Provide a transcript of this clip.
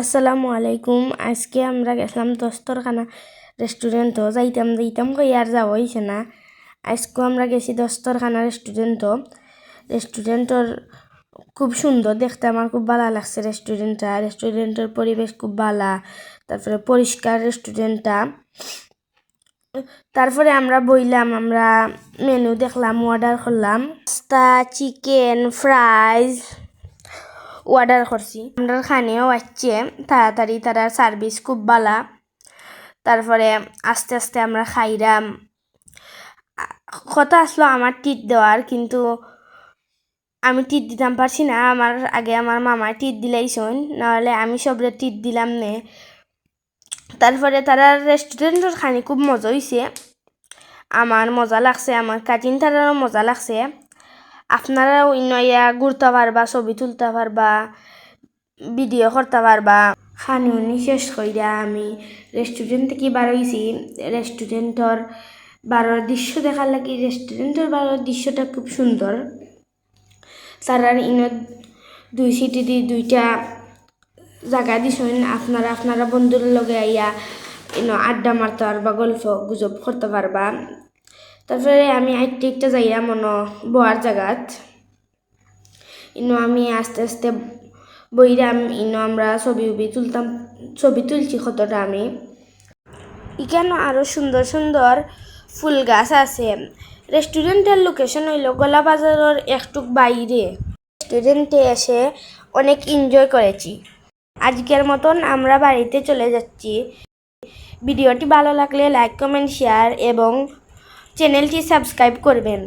আসসালামু আলাইকুম। আজকে আমরা গেছিলাম দস্তরখানা রেস্টুরেন্টও যাইতাম যাইতাম কই আর যাওয়া হয়েছে না। আজকেও আমরা গেছি দস্তরখানা রেস্টুরেন্টও রেস্টুরেন্টর খুব সুন্দর, দেখতে আমার খুব ভালো লাগছে রেস্টুরেন্টটা রেস্টুরেন্টের পরিবেশ খুব ভালো। তারপরে পরিষ্কার রেস্টুরেন্টটা তারপরে আমরা বইলাম, আমরা মেনু দেখলাম অর্ডার করলাম। পাস্তা চিকেন ফ্রাইজ অর্ডার করছি। আমরা খানেও আসছে, তাড়াতাড়ি তারা সার্ভিস খুব ভালো তারপরে আস্তে আস্তে আমরা খাইরাম। কথা আসলো আমার টিট দেওয়ার, কিন্তু আমি টিট দিতাম পারছি না। আমার আগে আমার মামা টিট দিলাইছন, নাহলে আমি সবরে টিট দিলাম নে। তারপরে তারা রেস্টুরেন্টের খানি খুব মজা হয়েছে আমার মজা লাগছে, আমার কাজিন তারারও মজা লাগছে। আপনারাও ইনয়া ঘুরতে পারবা ছবি তুলতে পারবা ভিডিও করতে পারবা খানি উনি শেষ কইরা আমি রেস্টুরেন্ট থেকে বার হয়েছি রেস্টুরেন্টর বারোর দৃশ্য দেখার লাগি রেস্টুরেন্টের বারোর দৃশ্যটা খুব সুন্দর তারার ইন দুই সিটি দি দুইটা জায়গা দিছেন, আপনারা আপনারা বন্ধুর লগে আইয়া ইন আড্ডা মারতে পারবা গল্প গুজব করতে পারবা তারপরে আমি আইটে একটা যাইয়া মনো বয়ার জায়গাত। ইনো আমি আস্তে আস্তে বইরাম, ইনো আমরা ছবি উবি তুলতাম, ছবি তুলছি কতটা আমি। এখানে আরও সুন্দর সুন্দর ফুল গাছ আছে। রেস্টুরেন্টের লোকেশন হইল গলা বাজারের একটুক বাইরে। রেস্টুরেন্টে এসে অনেক এনজয় করেছি। আজকের মতন আমরা বাড়িতে চলে যাচ্ছি। ভিডিওটি ভালো লাগলে লাইক কমেন্ট শেয়ার এবং চ্যানেলটি সাবস্ক্রাইব করবেন